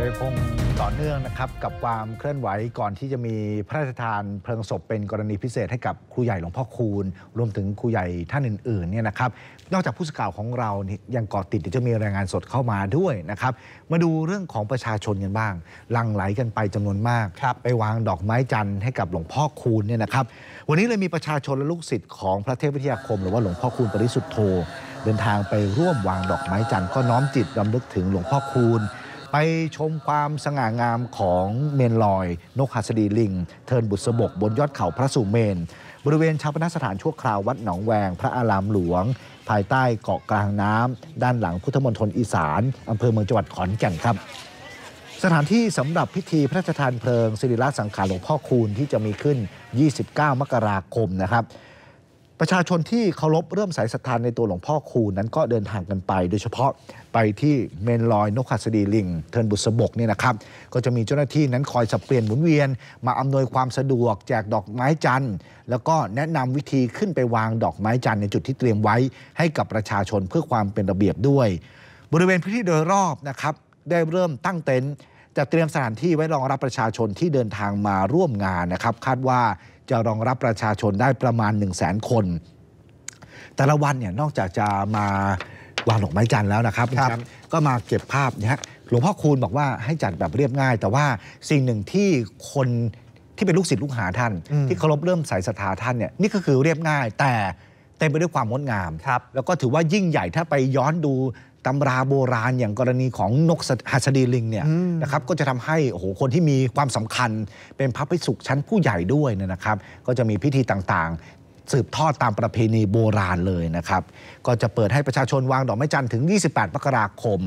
โดยคงต่อเนื่องนะครับกับความเคลื่อนไหวก่อนที่จะมีพระราชทานเพลิงศพเป็นกรณีพิเศษให้กับครูใหญ่หลวงพ่อคูณ รวมถึงครูใหญ่ท่านอื่นๆเนี่ยนะครับนอกจากผู้สื่อข่าวของเรานี่ยังเกาะติดเดี๋ยวจะมีรายงานสดเข้ามาด้วยนะครับมาดูเรื่องของประชาชนกันบ้างหลังไหลกันไปจำนวนมากครับไปวางดอกไม้จันทร์ให้กับหลวงพ่อคูณเนี่ยนะครับวันนี้เลยมีประชาชนและลูกศิษย์ของพระเทพวิทยาคม หรือว่าหลวงพ่อคูณปริสุทธโธเดินทางไปร่วมวางดอกไม้จันทร์ก็น้อมจิตรำลึกถึงหลวงพ่อคูณ ไปชมความสง่างามของเมนลอย นกหัสดีลิง เทินบุษบกบนยอดเขาพระสุเมน บริเวณชาปนสถานชั่วคราววัดหนองแวง พระอารามหลวง ภายใต้เกาะกลางน้ำด้านหลังพุทธมณฑลอีสานอำเภอเมืองจังหวัดขอนแก่นครับสถานที่สำหรับพิธีพระราชทานเพลิงศิริราชสังขารหลวงพ่อคูณที่จะมีขึ้น 29 มกราคมนะครับ ประชาชนที่เคารพเริ่มสายศรัทธานในตัวหลวงพ่อคูณนั้นก็เดินทางกันไป โดยเฉพาะไปที่เมนลอยนกหัสดีลิง เทินบุษบกเนี่ยนะครับ ก็จะมีเจ้าหน้าที่นั้นคอยสับเปลี่ยนหมุนเวียน มาอำนวยความสะดวกแจกดอกไม้จันทร์ แล้วก็แนะนำวิธีขึ้นไปวางดอกไม้จันทร์ในจุดที่เตรียมไว้ ให้กับประชาชนเพื่อความเป็นระเบียบด้วย บริเวณพื้นที่โดยรอบนะครับได้เริ่มตั้งเต็นท์จะเตรียมสถานที่ไว้รองรับประชาชนที่เดินทางมาร่วมงานนะครับ คาดว่า จะรองรับประชาชนได้ประมาณ 1 0 0 0 0แสนคน แต่ละวันเนี่ยนอกจากจะมาวางดอกไม้จันทร์แล้วนะครับครับณแชมป์ก็มาเก็บภาพนะฮะหลวงพ่อคูณบอกว่าให้จัดแบบเรียบง่าย แต่ว่าสิ่งหนึ่งที่คนที่เป็นลูกศิษย์ลูกหาท่านอืมที่เคารพเริ่อมสายศรัทธาท่านเนี่ยนี่ก็คือเรียบง่ายแต่เต็มไปด้วยความงดงามครับแล้วก็ถือว่ายิ่งใหญ่ถ้าไปย้อนดู ตำราโบราณอย่างกรณีของนกหัสดีลิงเนี่ยอืมนะครับก็จะทำให้โอ้โหคนที่มีความสำคัญ เป็นพระภิกษุชั้นผู้ใหญ่ด้วยเนยนะครับ ก็จะมีพิธีต่างๆ สืบทอดตามประเพณีโบราณเลยนะครับ ก็จะเปิดให้ประชาชนวางดอกไม้จันทร์ถึง 28มกราคม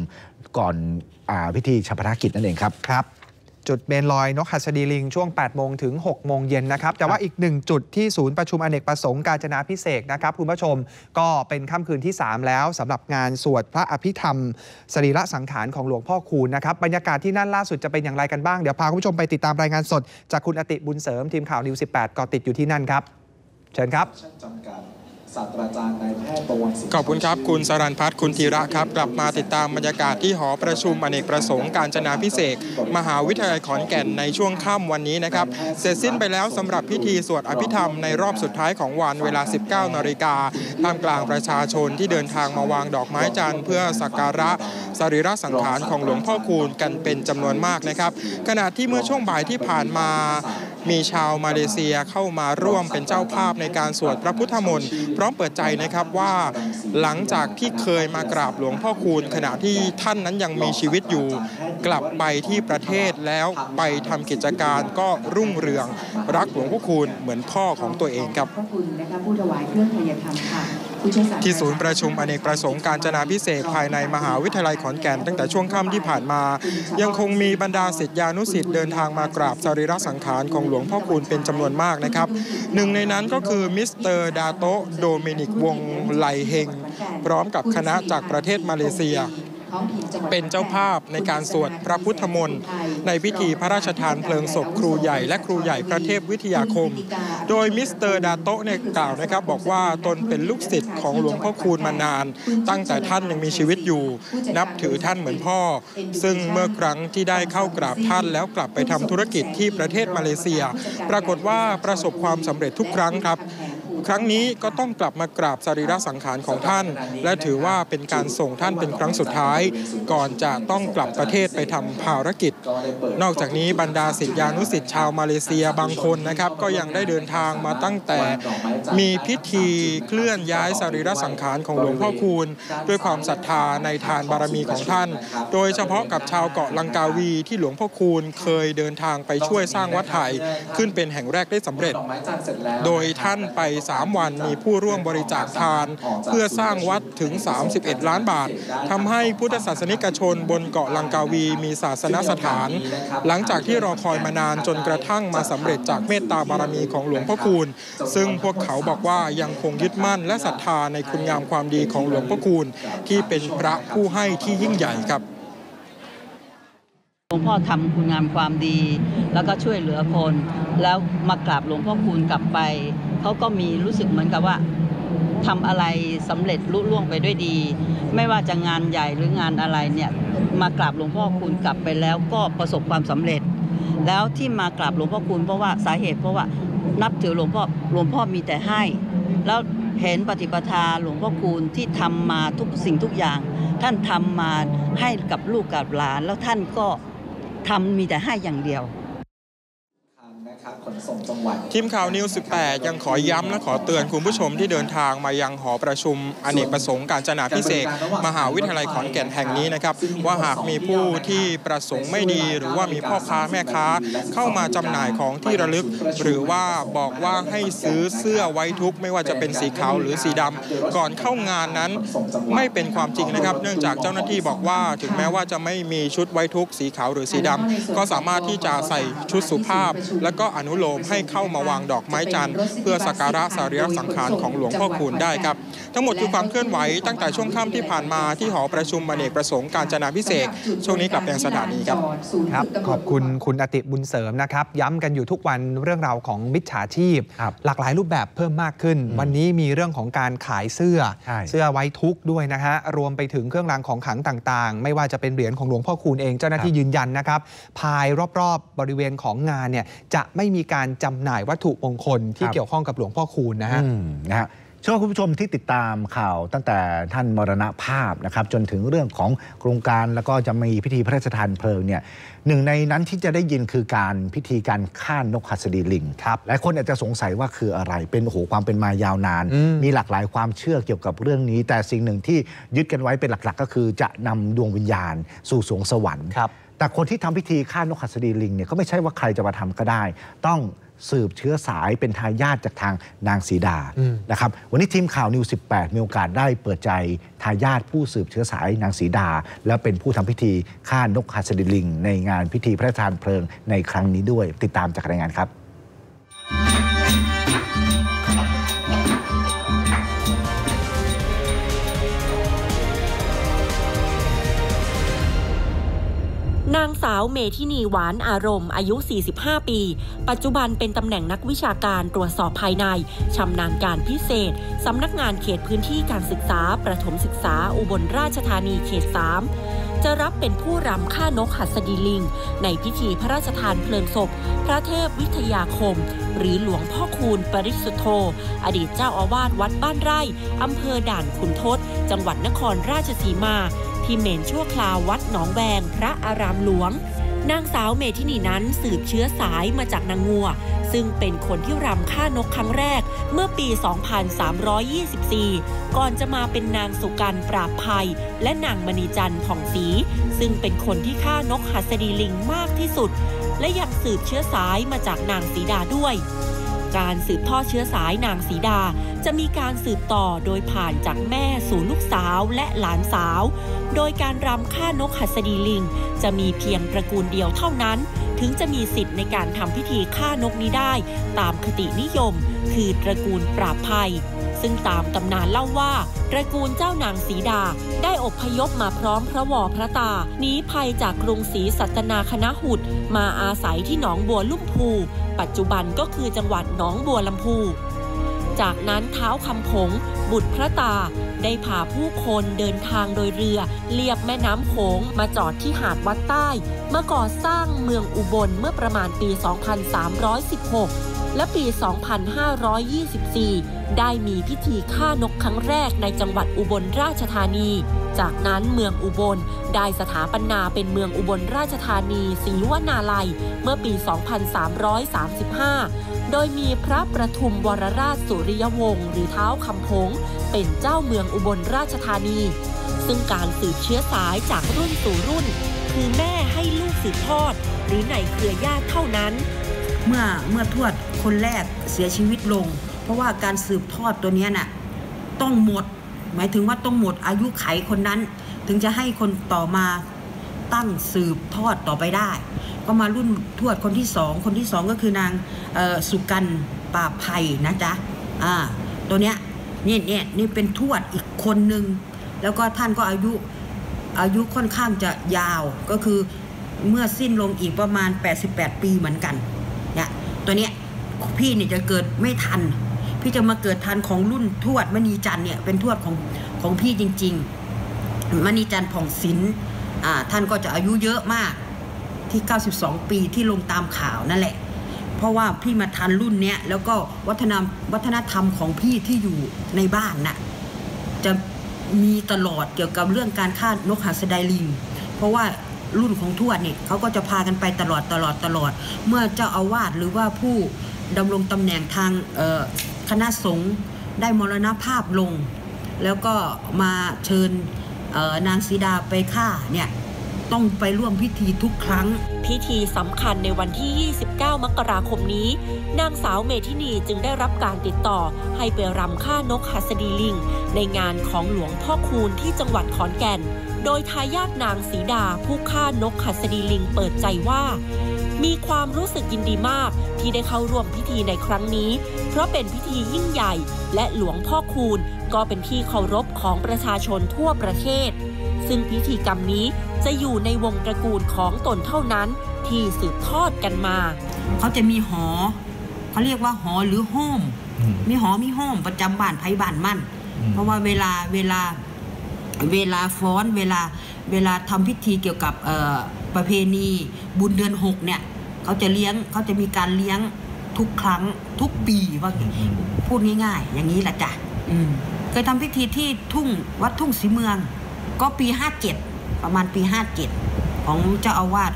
ก่อนอาพิธีชาปนกิจนั่นเองครับครับ จุดเมนลอยนกหัสดีลิง ช่วง 8 โมงถึง 6 โมงเย็นนะครับ แต่ว่าอีกหนึ่งจุดที่ศูนย์ประชุมอเนกประสงค์การจนาพิเศษกนะครับคุณผู้ชมก็เป็นค่ำคืนที่ 3 แล้วสำหรับงานสวดพระอภิธรรม สรีระสังขารของหลวงพ่อคูณนะครับบรรยากาศที่นั่นล่าสุดจะเป็นอย่างไรกันบ้าง เดี๋ยวพาคุณผู้ชมไปติดตามรายงานสด จากคุณอติบุญเสริมทีมข่าวนิว 18ก่อติดอยู่ที่นั่นครับ เชิญครับจำกัด ศาสตราจารย์นายแพทย์ประวัติศิลป์ขอบคุณครับ คุณสรันพัฒน์คุณธีระครับ กลับมาติดตามบรรยากาศที่หอประชุมอเนกประสงค์การจนาพิเศษกมหาวิทยาลัยขอนแก่นในช่วงค่ำวันนี้นะครับ เสร็จสิ้นไปแล้วสำหรับพิธีสวดอภิธรรมในรอบสุดท้ายของวันเวลา 19นาฬิกาท่ามกลางประชาชนที่เดินทางมาวางดอกไม้จันทร์เพื่อสักการะสรีระสังขารของหลวงพ่อคูณกันเป็นจำนวนมากนะครับ ขณะที่เมื่อช่วงบ่ายที่ผ่านมา มีชาวมาเลเซียเข้ามาร่วมเป็นเจ้าภาพในการสวดพระพุทธมนต์พร้อมเปิดใจนะครับว่าหลังจากที่เคยมากราบหลวงพ่อคูณ ขณะที่ท่านนั้นยังมีชีวิตอยู่ กลับไปที่ประเทศแล้วไปทำกิจการก็รุ่งเรือง รักหลวงพ่อคูณเหมือนพ่อของตัวเองครับ ที่ศูนย์ประชุมอเนกประสงค์การจนาพิเศษภายในมหาวิทยาลัยขอนแก่นตั้งแต่ช่วงค่ำที่ผ่านมา ยังคงมีบรรดาศิษยานุศิษย์เดินทางมากราบสรีระสังขารของหลวงพ่อคูณเป็นจำนวนมากนะครับหนึ่งในนั้นก็คือมิสเตอร์ดาโตโดมินิกวงไลเฮงพร้อมกับคณะจากประเทศมาเลเซีย ท้องถิ่นจังหวัดเป็นเจ้าภาพในการสวดพระพุทธมนต์ในพิธีพระราชทานเพลิงศพครูใหญ่และครูใหญ่พระเทพวิทยาคม โดยมิสเตอร์ดาโตะเนี่ยกล่าวนะครับบอกว่าตนเป็นลูกศิษย์ของหลวงพ่อคูณมานาน ตั้งแต่ท่านยังมีชีวิตอยู่ นับถือท่านเหมือนพ่อ ซึ่งเมื่อครั้งที่ได้เข้ากราบท่านแล้วกลับไปทำธุรกิจที่ประเทศมาเลเซีย ปรากฏว่าประสบความสำเร็จทุกครั้งครับ ครั้งนี้ก็ต้องกลับมากราบสรีระสังขารของท่าน และถือว่าเป็นการส่งท่านเป็นครั้งสุดท้าย ก่อนจะต้องกลับประเทศไปทำภารกิจ นอกจากนี้บรรดาศิษยานุศิษย์ชาวมาเลเซียบางคนนะครับก็ยังได้เดินทางมาตั้งแต่มีพิธีเคลื่อนย้ายสรีระสังขารของหลวงพ่อคูณ ด้วยความศรัทธาในทานบารมีของท่าน โดยเฉพาะกับชาวเกาะลังกาวีที่หลวงพ่อคูณเคยเดินทางไปช่วยสร้างวัดไทยขึ้นเป็นแห่งแรกได้สำเร็จดอกไม้จันทร์เร็จ โดยท่านไป3 วันมีผู้ร่วมบริจาคทาน เพื่อสร้างวัดถึง 31 ล้านบาททำให้พุทธศาสนิกชนบนเกาะลังกาวีมีศาสนสถาน หลังจากที่รอคอยมานานจนกระทั่งมาสำเร็จจากเมตตาบารมีของหลวงพ่อคูณ ซึ่งพวกเขาบอกว่ายังคงยึดมั่นและศรัทธาในคุณงามความดีของหลวงพ่อคูณ ที่เป็นพระผู้ให้ที่ยิ่งใหญ่ครับหลวงพ่อทำคุณงามความดี แล้วก็ช่วยเหลือคน แล้วมากราบหลวงพ่อคูณกลับไป เขาก็มีรู้สึกเหมือนกับว่าทำอะไรสำเร็จลุล่วงไปด้วยดี ไม่ว่าจะงานใหญ่หรืองานอะไรเนี่ยมากราบหลวงพ่อคูณกลับไปแล้วก็ประสบความสำเร็จ แล้วที่มากราบหลวงพ่อคูณเพราะว่าสาเหตุเพราะว่านับถือหลวงพ่อหลวงพ่อมีแต่ให้ แล้วเห็นปฏิปทาหลวงพ่อคูณที่ทำมาทุกสิ่งทุกอย่าง ท่านทำมาให้กับลูกกับหลาน แล้วท่านก็ทำมีแต่ให้อย่างเดียว ขนส่งจังหวัดทีมข่าวนิว18 ยังขอย้ำและขอเตือนคุณผู้ชมที่เดินทางมายังหอประชุมอเนกประสงค์การจนาพิเศษ มหาวิทยาลัยขอนแก่นแห่งนี้นะครับ ว่าหากมีผู้ที่ประสงค์ไม่ดีหรือว่ามีพ่อค้าแม่ค้า เข้ามาจำหน่ายของที่ระลึก หรือว่าบอกว่าให้ซื้อเสื้อไว้ทุกไม่ว่าจะเป็นสีขาวหรือสีดำก่อนเข้างานนั้นไม่เป็นความจริงนะครับ เนื่องจากเจ้าหน้าที่บอกว่าถึงแม้ว่าจะไม่มีชุดไว้ทุกสีขาวหรือสีดำก็สามารถที่จะใส่ชุดสุภาพ และก็อนุโลมให้เข้ามาวางดอกไม้จันทร์เพื่อสักการะสารีระสังขารของหลวงพ่อคูณได้ครับ ทั้งหมดคือความเคลื่อนไหวตั้งแต่ช่วงค่ำที่ผ่านมาที่หอประชุมอเนกประสงค์การจนาพิเศษกช่วงนี้กลับยังสถานีครับครับ ขอบคุณคุณอติบุญเสริมนะครับ ย้ำกันอยู่ทุกวันเรื่องราวของมิจฉาชีพครับหลากหลายรูปแบบเพิ่มมากขึ้นอืมวันนี้มีเรื่องของการขายเสื้อใช่เสื้อไว้ทุกข์ด้วยนะฮะรวมไปถึงเครื่องรางของขลังต่างๆ ไม่ว่าจะเป็นเหรียญของหลวงพ่อคูณเองเจ้าหน้าที่ยืนยันนะครับภายรอบๆบริเวณของงานเนี่ยจะไม่มีการจำหน่ายวัตถุมงคลที่ครับเกี่ยวข้องกับหลวงพ่อคูณนะฮะอืมนะฮะเชื่อว่าคุณผู้ชมที่ติดตามข่าวตั้งแต่ท่านมรณภาพนะครับจนถึงเรื่องของโครงการแล้วก็จะมีพิธีพระราชทานเพลิงเนี่ยหนึ่งในนั้นที่จะได้ยินคือการพิธีการฆ่านกหัสดีลิงครับหลายคนอาจจะสงสัยว่าคืออะไรเป็นโอ้โหความเป็นมายาวนานอืมมีหลากหลายความเชื่อเกี่ยวกับเรื่องนี้ แต่สิ่งหนึ่งที่ยึดกันไว้เป็นหลักๆ ก็คือจะนำดวงวิญญาณสู่สวงสวรรค์ครับ แต่คนที่ทำพิธีฆ่านกหัสดีลิงเนี่ยก็ไม่ใช่ว่าใครจะมาทำก็ได้ ต้องสืบเชื้อสายเป็นทายาทจากทางนางสีดาอืมนะครับวันนี้ทีมข่าวนิว 18 มีโอกาสได้เปิดใจทายาทผู้สืบเชื้อสายนางสีดา และเป็นผู้ทำพิธีฆ่านกหัสดีลิง ในงานพิธีพระราชทานเพลิงในครั้งนี้ด้วย ติดตามจากรายงานครับ นางสาวเมทินีหวานอารมณ์ อายุ 45 ปี ปัจจุบันเป็นตำแหน่งนักวิชาการตรวจสอบภายใน ชำนาญการพิเศษ สำนักงานเขตพื้นที่การศึกษา ประถมศึกษา อุบลราชธานีเขต 3 จะรับเป็นผู้รำฆ่านกหัสดีลิง ในพิธีพระราชทานเพลิงศพ พระเทพวิทยาคม หรือหลวงพ่อคูณปริสุทโธ อดีตเจ้าอาวาสวัดบ้านไร่อำเภอด่านขุนทด จังหวัดนครราชสีมา ที่เมนชั่วคราววัดหนองแวงพระอารามหลวง นางสาวเมทินีนั้นสืบเชื้อสายมาจากนางงัว ซึ่งเป็นคนที่รำฆ่านกครั้งแรกเมื่อปี 2324 ก่อนจะมาเป็นนางสุกันปราบภัย และนางมณีจันทร์ผ่องศรีซึ่งเป็นคนที่ฆ่านกหัสดีลิงมากที่สุด และยังสืบเชื้อสายมาจากนางสีดาด้วย การสืบทอดเชื้อสายนางสีดา จะมีการสืบต่อโดยผ่านจากแม่สู่ลูกสาวและหลานสาว โดยการรำฆ่านกหัสดีลิง จะมีเพียงตระกูลเดียวเท่านั้น ถึงจะมีสิทธิ์ในการทำพิธีฆ่านกนี้ได้ ตามคตินิยม คือตระกูลปราบภัย ซึ่งตามตำนานเล่าว่าตระกูลเจ้านางสีดาได้อพยพมาพร้อมพระวอพระตาหนีภัยจากกรุงศรีสัตนาคณะหุด มาอาศัยที่หนองบัวลุ่มพู ปัจจุบันก็คือจังหวัดหนองบัวลำพูจากนั้นเท้าคำผง บุตรพระตา ได้พาผู้คนเดินทางโดยเรือ เลียบแม่น้ำโขงมาจอดที่หาดวัดใต้ มาก่อสร้างเมืองอุบลเมื่อประมาณปี 2316 และปี 2524 ได้มีพิธีฆ่านกครั้งแรกในจังหวัดอุบลราชธานี จากนั้นเมืองอุบลได้สถาปนาเป็นเมืองอุบลราชธานีศรีวนาลัยเมื่อปี 2335 โดยมีพระประทุมวรราชสุริยวงศ์หรือเท้าคำพงเป็นเจ้าเมืองอุบลราชธานี ซึ่งการสืบเชื้อสายจากรุ่นสู่รุ่น คือแม่ให้ลูกสืบทอด หรือในเครือญาติเท่านั้น เมื่อเมื่อทวด คนแรกเสียชีวิตลง เพราะว่าการสืบทอดตัวนี้น่ะต้องหมด หมายถึงว่าต้องหมดอายุไขคนนั้น ถึงจะให้คนต่อมาตั้งสืบทอดต่อไปได้ ก็มารุ่นทวดคนที่สองคนที่สองก็คือนางสุกันปราภัยนะจ๊ะอ่าตัวเนี้ยนี่เนี่ยนี่เป็นทวดอีกคนหนึ่งแล้วก็ท่านก็อายุอายุค่อนข้างจะยาวก็คือเมื่อสิ้นลงอีกประมาณ 88 ปีเหมือนกันเนี่ยตัวเนี้ย พี่เนี่ยจะเกิดไม่ทัน พี่จะมาเกิดทันของรุ่นทวดมณีจันเนี่ยเป็นทวดของของพี่จริง ๆมณีจันผ่องศิลป์อ่าท่านก็จะอายุเยอะมากที่ 92 ปีที่ลงตามข่าวนั่นแหละ เพราะว่าพี่มาทันรุ่นเนี้ยแล้วก็วัฒนธรรมวัฒนธรรมของพี่ที่อยู่ในบ้านน่ะจะมีตลอดเกี่ยวกับเรื่องการฆ่านกหัสไดลิง เพราะว่ารุ่นของทวดเนี่ยเขาก็จะพากันไปตลอดตลอดตลอด เมื่อเจ้าอาวาสหรือว่าผู้ ดำรงตำแหน่งทางคณะสงฆ์ได้มรณภาพลง แล้วก็มาเชิญนางสีดาไปฆ่าเนี่ยต้องไปร่วมพิธีทุกครั้ง พิธีสำคัญในวันที่ 29 มกราคมนี้ นางสาวเมธินีจึงได้รับการติดต่อ ให้ไปรำฆ่านกหัสดีลิง ในงานของหลวงพ่อคูณที่จังหวัดขอนแก่น โดยทายาทนางสีดาผู้ฆ่านกหัสดีลิงเปิดใจว่า มีความรู้สึกยินดีมากที่ได้เข้าร่วมพิธีในครั้งนี้ เพราะเป็นพิธียิ่งใหญ่ และหลวงพ่อคูณก็เป็นที่เคารพของประชาชนทั่วประเทศ ซึ่งพิธีกรรมนี้จะอยู่ในวงตระกูลของตนเท่านั้นที่สืบทอดกันมา เขาจะมีหอ เขาเรียกว่าหอหรือห้อมอืมมีหอมีห้อมประจำบ้านไผ่บ้านมั่นอืมเพราะว่าเวลาเวลา เวลาฟ้อนเวลาเวลาทำพิธีเกี่ยวกับประเพณีบุญเดือนหกเนี่ยเขาจะเลี้ยงเขาจะมีการเลี้ยงทุกครั้งทุกปีว่าพูดง่ายๆ อย่างนี้แหละจ้ะเคยทำพิธีที่ทุ่งวัดทุ่งสีเมือง ก็ปี57ประมาณปี57ของเจ้าอาวาส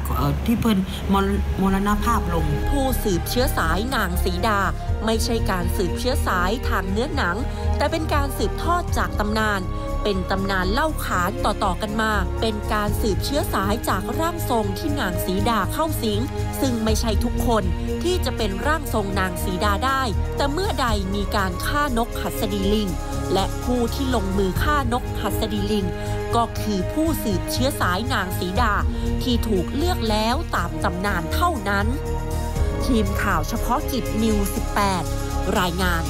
ที่เพิ่นมรมรณภาพลง ผู้สืบเชื้อสายนางสีดา ไม่ใช่การสืบเชื้อสายทางเนื้อหนัง แต่เป็นการสืบทอดจากตำนาน เป็นตำนานเล่าขานต่อๆกันมา เป็นการสืบเชื้อสายจากร่างทรงที่นางสีดาเข้าสิง ซึ่งไม่ใช่ทุกคนที่จะเป็นร่างทรงนางสีดาได้ แต่เมื่อใดมีการฆ่านกหัสดีลิง และผู้ที่ลงมือฆ่านกหัสดีลิง ก็คือผู้สืบเชื้อสายนางสีดาที่ถูกเลือกแล้วตามตำนานเท่านั้น ทีมข่าวเฉพาะกิจนิว 18 รายงาน